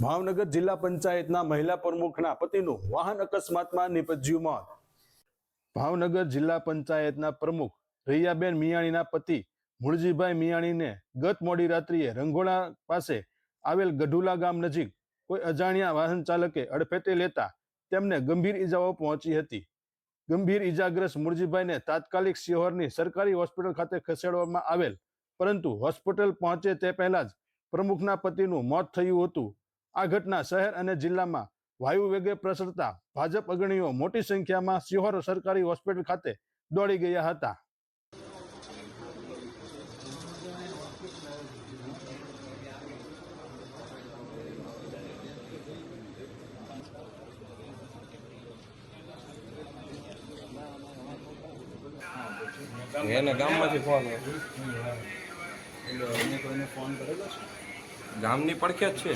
ભાવનગર જિલ્લા પંચાયતના મહિલા પ્રમુખના પતિનું વાહન અકસ્માતમાં નિપજ્યું મોત. ભાવનગર જિલ્લા પંચાયતના પ્રમુખ રૈયાબેન મિયાણીના પતિ મુળજીભાઈ મિયાણીને ગત મોડી રાત્રિએ રંગોળા પાસે આવેલ ગઢુલા ગામ નજીક કોઈ અજાણ્યા વાહન ચાલકે અડફેટે લેતા તેમને ગંભીર ઈજાઓ પહોંચી હતી. ગંભીર ઈજાગ્રસ્ત મુળજીભાઈને તાત્કાલિક શિહોરની સરકારી હોસ્પિટલ ખાતે ખસેડવામાં આવેલ, પરંતુ હોસ્પિટલ પહોંચે તે પહેલા જ પ્રમુખના પતિનું મોત થયું હતું. આ ઘટના શહેર અને જિલ્લામાં વાયુ વેગે પ્રસરતા ભાજપ અગ્રણીઓ મોટી સંખ્યામાં સિહોર સરકારી હોસ્પિટલ ખાતે દોડી ગયા હતા. એને ગામમાંથી ફોન એટલે એને કોઈને ફોન કરેલો છે? ગામની પડખે જ છે.